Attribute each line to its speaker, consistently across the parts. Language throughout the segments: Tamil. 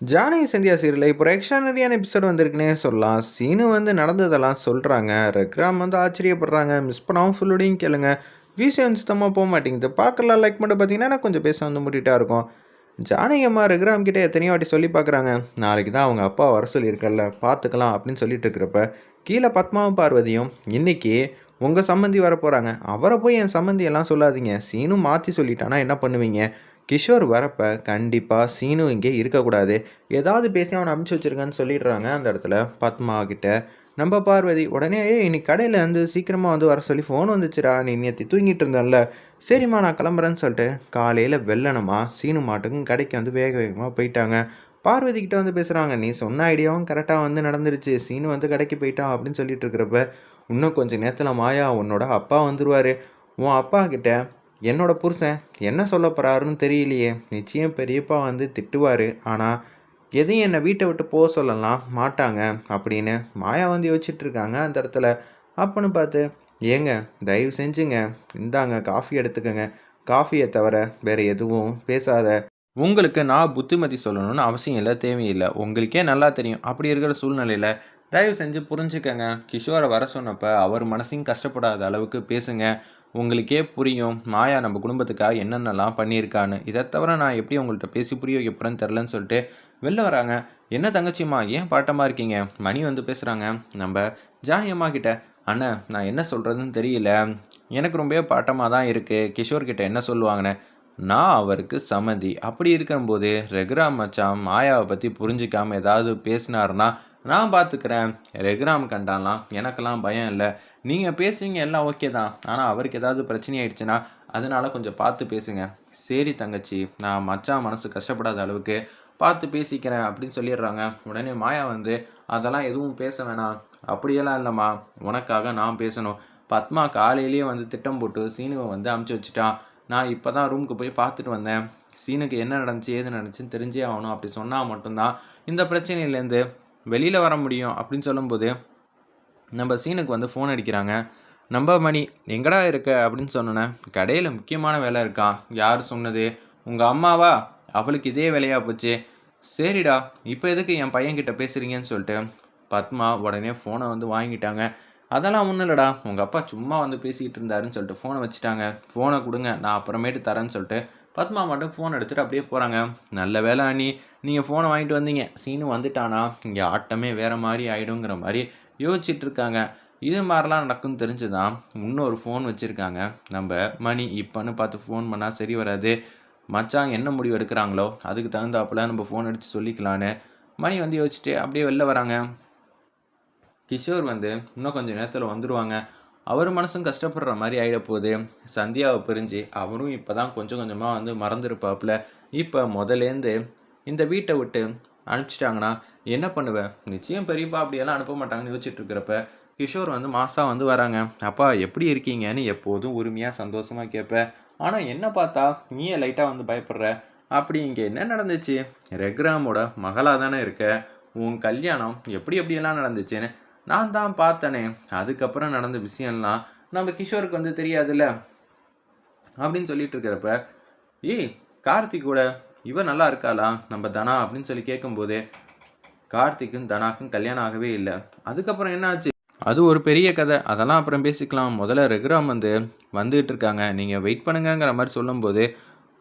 Speaker 1: ஜானகி சந்தியா சீரியல் இப்போ எக்ஸ்ட்ரானரியான எபிசோட் வந்திருக்குன்னே சொல்லலாம். சீனு வந்து நடந்ததெல்லாம் சொல்கிறாங்க ரெக்ராம் வந்து ஆச்சரியப்படுறாங்க. மிஸ் பண்ணாமல் ஃபுல்லோடையும் கேளுங்க. விசியம் சுத்தமாக போக மாட்டேங்குது. பார்க்கலாம். லைக் மட்டும் பார்த்தீங்கன்னா கொஞ்சம் பேச வந்து முட்டிகிட்டா இருக்கும். ஜானகி அம்மா ரெக்ராம் கிட்டே எத்தனையோ வாட்டி சொல்லி பார்க்குறாங்க. நாளைக்கு தான் அவங்க அப்பா வர சொல்லியிருக்கல பார்த்துக்கலாம் அப்படின்னு சொல்லிட்டு இருக்கிறப்ப கீழே பத்மாவும் பார்வதியும் இன்றைக்கி உங்கள் சம்மந்தி வர போகிறாங்க அவரை போய் என் சம்மந்தி எல்லாம் சொல்லாதீங்க. சீனும் மாற்றி சொல்லிட்டானா என்ன பண்ணுவீங்க? கிஷோர் வரப்ப கண்டிப்பாக சீனு இங்கே இருக்கக்கூடாது. ஏதாவது பேசி அவனை அமுச்சு வச்சிருக்கான்னு சொல்லிடுறாங்க அந்த இடத்துல பத்மா கிட்ட. நம்ம பார்வதி உடனே இன்னைக்கு கடையில் வந்து சீக்கிரமாக வந்து வர சொல்லி ஃபோன் வந்துச்சுடா. நீ நேற்று தூங்கிட்டு இருந்தேன்ல சரிம்மா நான் கிளம்புறேன்னு சொல்லிட்டு காலையில் வெள்ளனமா சீனு மாட்டுக்கும் கடைக்கு வந்து வேக வேகமாக போயிட்டாங்க. பார்வதி கிட்ட வந்து பேசுகிறாங்க நீ சொன்ன ஐடியாவும் கரெக்டாக வந்து நடந்துருச்சு. சீனு வந்து கடைக்கு போயிட்டான் அப்படின்னு சொல்லிட்டு இருக்கிறப்ப இன்னும் கொஞ்சம் நேரத்தில் மாயா உன்னோட அப்பா வந்துருவார். உன் அப்பா கிட்ட என்னோட புருஷன் என்ன சொல்ல போகிறாருன்னு தெரியலையே. நிச்சயம் பெரியப்பா வந்து திட்டுவார். ஆனால் எதையும் என்னை வீட்டை விட்டு போக சொல்லலாம் மாட்டாங்க அப்படின்னு மாயா வந்து யோசிச்சுட்டு இருக்காங்க அந்த இடத்துல. அப்பன்னு பார்த்து ஏங்க தயவு செஞ்சுங்க. இந்தாங்க காஃபி எடுத்துக்கோங்க. காஃபியை தவிர வேறு எதுவும் பேசாத. உங்களுக்கு நான் புத்திமதி சொல்லணும்னு அவசியம் இல்லை தேவையில்லை. உங்களுக்கே நல்லா தெரியும். அப்படி இருக்கிற சூழ்நிலையில் தயவு செஞ்சு புரிஞ்சுக்கங்க. கிஷோரை வர சொன்னப்போ அவர் மனசையும் கஷ்டப்படாத அளவுக்கு பேசுங்க. உங்களுக்கே புரியும். மாயா நம்ம குடும்பத்துக்காக என்னென்னலாம் பண்ணியிருக்கான்னு. இதை தவிர நான் எப்படி உங்கள்கிட்ட பேசி புரிய வைக்க போகிறேன்னு தெரிலன்னு சொல்லிட்டு வெளில வராங்க. என்ன தங்கச்சிம்மா ஏன் பாட்டமாக இருக்கீங்க? மணி வந்து பேசுகிறாங்க நம்ம ஜானியம்மா கிட்ட அண்ணன் நான் என்ன சொல்கிறதுன்னு தெரியல. எனக்கு ரொம்பவே பாட்டமாக தான் இருக்குது கிஷோர்கிட்ட என்ன சொல்லுவாங்கன்னு? நான் அவருக்கு சம்மதி. அப்படி இருக்கும்போது ரெகுராம் மச்சான் மாயாவை பற்றி புரிஞ்சிக்காமல் ஏதாவது பேசினாருன்னா நான் பார்த்துக்கிறேன் ரெகுராம் கண்டாலாம் எனக்கெல்லாம் பயம் இல்லை. நீங்கள் பேசுவீங்க எல்லாம் ஓகே தான். ஆனால் அவருக்கு ஏதாவது பிரச்சனை ஆயிடுச்சுன்னா அதனால் கொஞ்சம் பார்த்து பேசுங்க. சரி தங்கச்சி. நான் மச்சான் மனசு கஷ்டப்படாத அளவுக்கு பார்த்து பேசிக்கிறேன் அப்படின்னு சொல்லிடுறாங்க. உடனே மாயா வந்து அதெல்லாம் எதுவும் பேச வேணாம். அப்படியெல்லாம் இல்லைம்மா. உனக்காக நான் பேசணும். பத்மா காலையிலேயே வந்து திட்டம் போட்டு சீனுவை வந்து அமுச்சு வச்சுட்டான். நான் இப்போ தான் ரூமுக்கு போய் பார்த்துட்டு வந்தேன். சீனுக்கு என்ன நடந்துச்சு ஏது நடந்துச்சுன்னு தெரிஞ்சே ஆகணும். அப்படி சொன்னால் மட்டும்தான் இந்த பிரச்சனையிலேருந்து வெளியில் வர முடியும் அப்படின்னு சொல்லும்போது நம்ம சீனுக்கு வந்து ஃபோன் அடிக்கிறாங்க. நம்ம மணி எங்கடா இருக்க? அப்படின்னு சொன்னோன்னே கடையில் முக்கியமான வேலை இருக்கா? யார் சொன்னது? உங்கள் அம்மாவா? அவளுக்கு இதே வேலையாக போச்சு. சரிடா இப்போ எதுக்கு என் பையன்கிட்ட பேசுகிறீங்கன்னு சொல்லிட்டு பத்மா உடனே ஃபோனை வந்து வாங்கிட்டாங்க. அதெல்லாம் ஒன்றும் இல்லைடா உங்கள் அப்பா சும்மா வந்து பேசிக்கிட்டு இருந்தாருன்னு சொல்லிட்டு ஃபோனை வச்சுட்டாங்க. ஃபோனை கொடுங்க நான் அப்புறமேட்டு தரேன்னு சொல்லிட்டு பத்மா மட்டும் ஃபோன் எடுத்துகிட்டு அப்படியே போகிறாங்க நல்ல வேலை அண்ணி நீங்கள் ஃபோனை வாங்கிட்டு வந்தீங்க. சீனு வந்துட்டானா? இங்கே ஆட்டமே வேறு மாதிரி ஆகிடுங்கிற மாதிரி யோசிச்சுட்டு இருக்காங்க. இது மாதிரிலாம் நடக்கும்னு தெரிஞ்சு தான் இன்னொரு ஃபோன் வச்சுருக்காங்க. நம்ம மணி இப்போன்னு பார்த்து ஃபோன் பண்ணால் சரி வராது. மச்சான் என்ன முடிவு எடுக்கிறாங்களோ? அதுக்கு தகுந்தாப்புல நம்ம ஃபோன் அடித்து சொல்லிக்கலான்னு மணி வந்து யோசிச்சுட்டு அப்படியே வெளில வராங்க. கிஷோர் வந்து இன்னும் கொஞ்சம் நேரத்தில் வந்துடுவாங்க அவர் மனசும் கஷ்டப்படுற மாதிரி ஆகிடப்போகுது சந்தியாவை பிரிஞ்சு அவரும் இப்போ தான் கொஞ்சம் கொஞ்சமாக வந்து மறந்துருப்பாப்புல. இப்போ முதலேருந்து இந்த வீட்டை விட்டு அனுப்பிச்சிட்டாங்கன்னா என்ன பண்ணுவேன் நிச்சயம் பெரியப்பா அப்படியெல்லாம் அனுப்ப மாட்டாங்கன்னு யோசிச்சுட்டு இருக்கிறப்ப கிஷோர் வந்து மாதம் வந்து வராங்க. அப்பா எப்படி இருக்கீங்கன்னு எப்போதும் உரிமையாக சந்தோஷமாக கேட்பேன் ஆனால் என்ன பார்த்தா நீயே லைட்டாக வந்து பயப்படுற. அப்படி இங்கே என்ன நடந்துச்சு? ரெக்ராமோட மகளாக தானே இருக்க. உன் கல்யாணம் எப்படி எப்படியெல்லாம் நடந்துச்சுன்னு நான் தான் பார்த்தனே. அதுக்கப்புறம் நடந்த விஷயம்லாம் நம்ம கிஷோருக்கு வந்து தெரியாதுல்ல? அப்படின்னு சொல்லிட்டு இருக்கிறப்ப ஏய் கார்த்திக் கூட இவ நல்லா இருக்காளா? நம்ம தனா அப்படின்னு சொல்லி கேட்கும்போது கார்த்திக்கும் தனாக்கும் கல்யாணம் ஆகவே இல்லை. அதுக்கப்புறம் என்னாச்சு? அது ஒரு பெரிய கதை. அதெல்லாம் அப்புறம் பேசிக்கலாம். முதல்ல ரெகுராம் வந்து வந்துகிட்டு இருக்காங்க. நீங்கள் வெயிட் பண்ணுங்கங்கிற மாதிரி சொல்லும்போது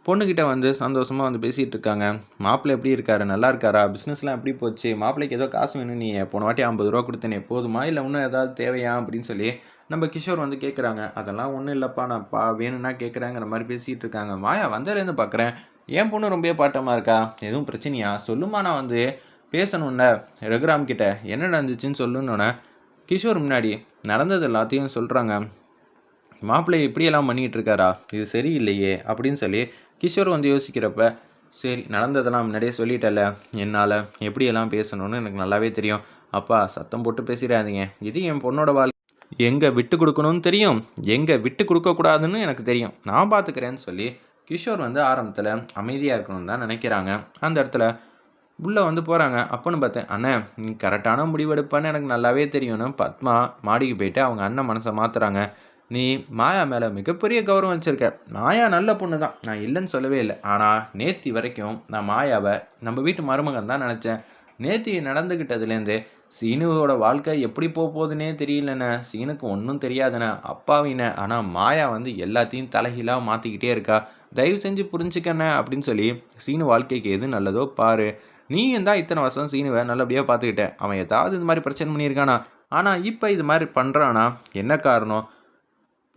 Speaker 1: பொண்ணுக்கிட்ட வந்து சந்தோஷமாக வந்து பேசிகிட்டு இருக்காங்க மாப்பிள்ளை எப்படி இருக்காரு? நல்லா இருக்காரா? பிஸ்னஸ்லாம் எப்படி போச்சு? மாப்பிள்ளைக்கு ஏதோ காசு வேணும். நீ போன வாட்டி ஐம்பது ரூபா கொடுத்தனே போதுமா? இல்லை இன்னும் ஏதாவது தேவையா? அப்படின்னு சொல்லி நம்ம கிஷோர் வந்து கேட்குறாங்க. அதெல்லாம் ஒன்றும் இல்லைப்பா. நான் பா வேணும்னா கேட்குறேங்கிற மாதிரி பேசிகிட்டு இருக்காங்க மாயா வந்ததுலேருந்து பார்க்குறேன். என் பொண்ணு ரொம்பவே பாட்டமாக இருக்கா? எதுவும் பிரச்சனையா? சொல்லுமா நான் வந்து பேசணும்ல. ரகுராம் கிட்ட என்ன நடந்துச்சுன்னு சொல்லணுன்னே கிஷோர் முன்னாடி நடந்தது எல்லாத்தையும் சொல்கிறாங்க மாப்பிள்ளை இப்படியெல்லாம் பண்ணிகிட்டு இருக்காரா இது சரியில்லையே. அப்படின்னு சொல்லி கிஷோர் வந்து யோசிக்கிறப்ப சரி நடந்ததெல்லாம் முன்னாடியே சொல்லிட்டல என்னால் எப்படியெல்லாம் பேசணும்னு எனக்கு நல்லாவே தெரியும். அப்பா சத்தம் போட்டு பேசிடாதீங்க. இது என் பொண்ணோட வாழ்க்கை. எங்கே விட்டு கொடுக்கணும்னு தெரியும் எங்கே விட்டு கொடுக்கக்கூடாதுன்னு எனக்கு தெரியும். நான் பார்த்துக்கிறேன்னு சொல்லி கிஷோர் வந்து ஆரம்பத்தில் அமைதியாக இருக்கணும்னு தான் நினைக்கிறாங்க. அந்த இடத்துல உள்ளே வந்து போகிறாங்க அப்போன்னு பார்த்தேன் அண்ணே நீ கரெக்டான முடிவெடுப்பான்னு எனக்கு நல்லாவே தெரியும்னு பத்மா மாடிக்கு போயிட்டு அவங்க அண்ணன் மனசை மாற்றுறாங்க நீ மாயா மேலே மிகப்பெரிய கௌரவம் வச்சுருக்க. மாயா நல்ல பொண்ணு தான் நான் இல்லைன்னு சொல்லவே இல்லை. ஆனால் நேத்தி வரைக்கும் நான் மாயாவை நம்ம வீட்டு மருமகன் தான் நினச்சேன். நேத்தி நடந்துக்கிட்டதுலேருந்து சீனுவோட வாழ்க்கை எப்படி போக போகுதுன்னே தெரியலண்ணே. சீனுக்கு ஒன்றும் தெரியாதுண்ணே. அப்பாவின ஆனால் மாயா வந்து எல்லாத்தையும் தலைகீழாக மாற்றிக்கிட்டே இருக்கா. தயவு செஞ்சு புரிஞ்சுக்கண்ணே அப்படின்னு சொல்லி சீனு வாழ்க்கைக்கு எது நல்லதோ பாரு. நீயும் தான் இத்தனை வருஷம் சீனுவை நல்லபடியாக பார்த்துக்கிட்டேன் அவன் ஏதாவது இந்த மாதிரி பிரச்சனை பண்ணியிருக்கானா? ஆனால் இப்போ இது மாதிரி பண்ணுறானா என்ன காரணம்?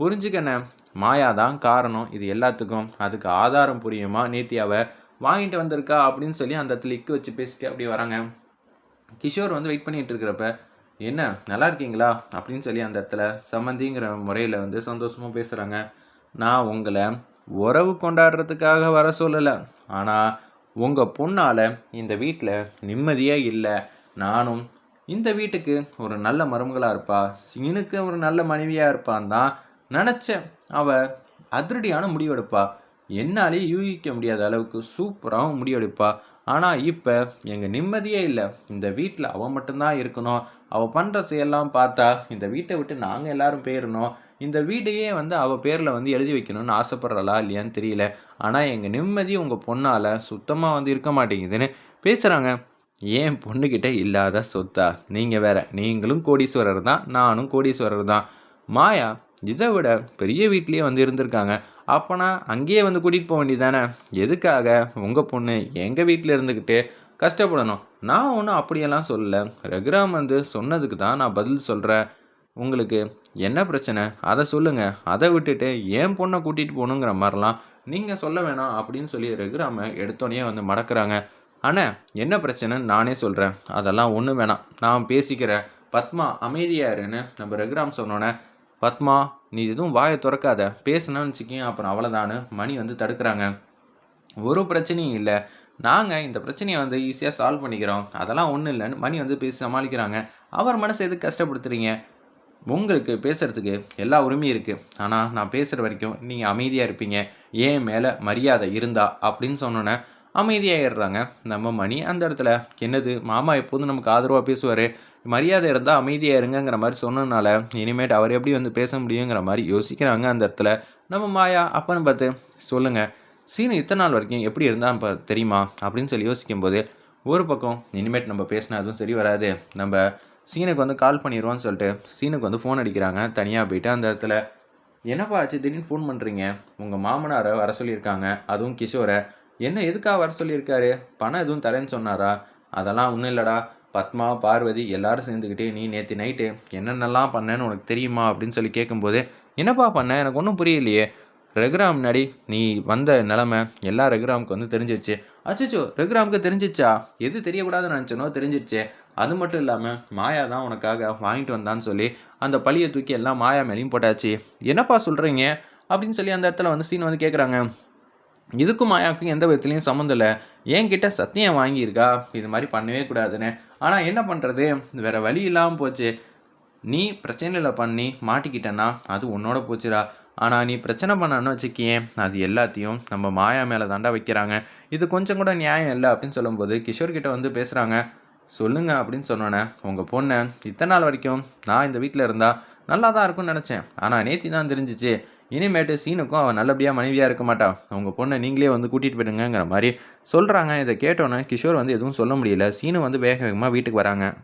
Speaker 1: புரிஞ்சுக்கண்ணே. மாயா தான் காரணம். இது எல்லாத்துக்கும். அதுக்கு ஆதாரம் புரியுமா? நேத்தியாவை வாங்கிட்டு வந்திருக்கா அப்படின்னு சொல்லி அந்த இடத்துல இக்கு வச்சு பேசிட்டு அப்படியே வராங்க. கிஷோர் வந்து வெயிட் பண்ணிட்டு இருக்கிறப்ப என்ன? நல்லா இருக்கீங்களா? அப்படின்னு சொல்லி அந்த இடத்துல சம்மந்திங்கிற முறையில் வந்து சந்தோஷமாக பேசுகிறாங்க நான் உங்களை உறவு கொண்டாடுறதுக்காக வர சொல்லலை. ஆனால் உங்கள் பொண்ணால் இந்த வீட்டில் நிம்மதியே இல்லை. நானும் இந்த வீட்டுக்கு ஒரு நல்ல மருமகளாக இருப்பா. சீனுக்கு ஒரு நல்ல மனைவியாக இருப்பான் தான். நினச்சேன் அவள் அதிரடியான முடிவெடுப்பா. என்னாலே யூகிக்க முடியாத அளவுக்கு சூப்பராகவும் முடிவெடுப்பா. ஆனால் இப்போ எங்கள் நிம்மதியே இல்லை. இந்த வீட்டில் அவள் மட்டும்தான் இருக்கணும். அவள் பண்ணுற செயல்லாம் பார்த்தா இந்த வீட்டை விட்டு நாங்கள் எல்லாரும் போயிடணும் இந்த வீட்டையே வந்து அவள் பேரில் வந்து எழுதி வைக்கணும்னு ஆசைப்பட்றாளா இல்லையான்னு தெரியல. ஆனால் எங்கள் நிம்மதி உங்கள் பொண்ணால் சுத்தமாக வந்து இருக்க மாட்டேங்குதுன்னு பேசுகிறாங்க ஏன் பொண்ணுக்கிட்ட இல்லாத சொத்தா. நீங்கள் வேற நீங்களும் கோடீஸ்வரர் தான் நானும் கோடீஸ்வரர் தான். மாயா இதை விட பெரிய வீட்லேயே வந்து இருந்திருக்காங்க. அப்போனா அங்கேயே வந்து கூட்டிகிட்டு போக வேண்டியதானே எதுக்காக? உங்கள் பொண்ணு எங்கள் வீட்டில் இருந்துக்கிட்டு கஷ்டப்படணும். நான் ஒன்றும் அப்படியெல்லாம் சொல்லலை. ரகுராம் வந்து சொன்னதுக்கு தான் நான் பதில் சொல்கிறேன் உங்களுக்கு என்ன பிரச்சனை? அதை சொல்லுங்கள் அதை விட்டுட்டு என் பொண்ணை கூட்டிகிட்டு போகணுங்கிற மாதிரிலாம் நீங்கள் சொல்ல வேணாம் அப்படின்னு சொல்லி ரகுராமை எடுத்தோடனே வந்து மடக்கிறாங்க. ஆனால் என்ன பிரச்சனைன்னு நானே சொல்கிறேன் அதெல்லாம் ஒன்றும் வேணாம். நான் பேசிக்கிறேன். பத்மா அமைதியாருன்னு நம்ம ரகுராம் சொன்னோன்னே பத்மா நீ எதுவும் வாயை திறக்காத. பேசுனேன்னு வச்சுக்கிங்க அப்புறம் அவ்வளோதான்னு மணி வந்து தடுக்கிறாங்க. ஒரு பிரச்சனையும் இல்லை. நாங்கள் இந்த பிரச்சனையை வந்து ஈஸியாக சால்வ் பண்ணிக்கிறோம். அதெல்லாம் ஒன்றும் இல்லைன்னு மணி வந்து பேசி சமாளிக்கிறாங்க. அவர் மனசை எதுக்கு கஷ்டப்படுத்துறீங்க? உங்களுக்கு பேசுகிறதுக்கு எல்லா உரிமையும் இருக்குது ஆனால் நான் பேசுகிற வரைக்கும் நீங்கள் அமைதியாக இருப்பீங்க. ஏன் மேலே மரியாதை இருந்தா? அப்படின்னு சொன்னோன்னே அமைதியாகிடுறாங்க நம்ம மணி அந்த இடத்துல என்னது? மாமா எப்போதும் நமக்கு ஆதரவாக பேசுவார்? மரியாதை இருந்தால் அமைதியாக இருங்கங்கிற மாதிரி சொன்னதுனால இனிமேட்டு அவர் எப்படி வந்து பேச முடியுங்கிற மாதிரி யோசிக்கிறாங்க அந்த இடத்துல. நம்ம மாயா அப்பன்னு பார்த்து சொல்லுங்கள் சீனு இத்தனை நாள் வரைக்கும் எப்படி இருந்தால் தெரியுமா? அப்படின்னு சொல்லி யோசிக்கும்போது ஒரு பக்கம் இனிமேட் நம்ம பேசினா அதுவும் சரி வராது. நம்ம சீனுக்கு வந்து கால் பண்ணிடுவோம்னு சொல்லிட்டு சீனுக்கு வந்து ஃபோன் அடிக்கிறாங்க தனியாக போயிட்டு அந்த இடத்துல. என்னப்பா ஆச்சு? திடீர்னு ஃபோன் பண்ணுறீங்க உங்கள் மாமனாரை வர சொல்லியிருக்காங்க அதுவும் கிஷோரை. என்ன எதுக்காக வர சொல்லியிருக்காரு? பணம் எதுவும் தரேன்னு சொன்னாரா? அதெல்லாம் ஒன்றும் இல்லைடா. பத்மா பார்வதி எல்லாரும் சேர்ந்துக்கிட்டே நீ நேற்று நைட்டு என்னென்னலாம் பண்ணேன்னு உனக்கு தெரியுமா? அப்படின்னு சொல்லி கேட்கும்போது என்னப்பா பண்ண? எனக்கு ஒன்றும் புரியலையே. ரகுராம் முன்னாடி நீ வந்த நிலமை எல்லா ரகுராமுக்கு வந்து தெரிஞ்சிருச்சு. அச்சோ ரகுராமுக்கு தெரிஞ்சிச்சா எது தெரியக்கூடாதுன்னு நினச்சனோ தெரிஞ்சிருச்சு. அது மட்டும் இல்லாமல் மாயா தான் உனக்காக வாங்கிட்டு வந்தான்னு சொல்லி அந்த பழியை தூக்கி எல்லாம் மாயா மேலேயும் போட்டாச்சு. என்னப்பா சொல்கிறீங்க அப்படின்னு சொல்லி அந்த இடத்துல வந்து சீன் வந்து கேட்குறாங்க இதுக்கும் மாயாவுக்கும் எந்த விதத்துலையும் சம்மந்தம் இல்லை. என்கிட்ட சத்தியம் வாங்கியிருக்கா? இது மாதிரி பண்ணவே கூடாதுன்னு. ஆனால் என்ன பண்ணுறது வேறு வழி இல்லாமல் போச்சு. நீ பிரச்சனையில் பண்ணி மாட்டிக்கிட்டேன்னா அது உன்னோட போச்சுடா. ஆனால் நீ பிரச்சனை பண்ணான்னு வச்சுக்கியேன் அது எல்லாத்தையும் நம்ம மாயா மேலே தாண்டா வைக்கிறாங்க. இது கொஞ்சம் கூட நியாயம் இல்லை அப்படின்னு சொல்லும்போது கிஷோர் கிட்ட வந்து பேசுகிறாங்க சொல்லுங்க அப்படின்னு சொன்னோன்னே உங்கள் பொண்ணை இத்தனை நாள் வரைக்கும் நான் இந்த வீட்டில் இருந்தால் நல்லா தான் இருக்கும்னு நினச்சேன். ஆனால் நேத்தி தான் தெரிஞ்சிச்சு. இனிமேட்டு சீனுக்கும் அவன் நல்லபடியாக மனைவியாக இருக்க மாட்டா. அவங்க பொண்ணை நீங்களே வந்து கூட்டிகிட்டு போயிடுங்கிற மாதிரி சொல்கிறாங்க இதை கேட்டோன்னே கிஷோர் வந்து எதுவும் சொல்ல முடியல. சீனு வந்து வேக வேகமாக வீட்டுக்கு வராங்க.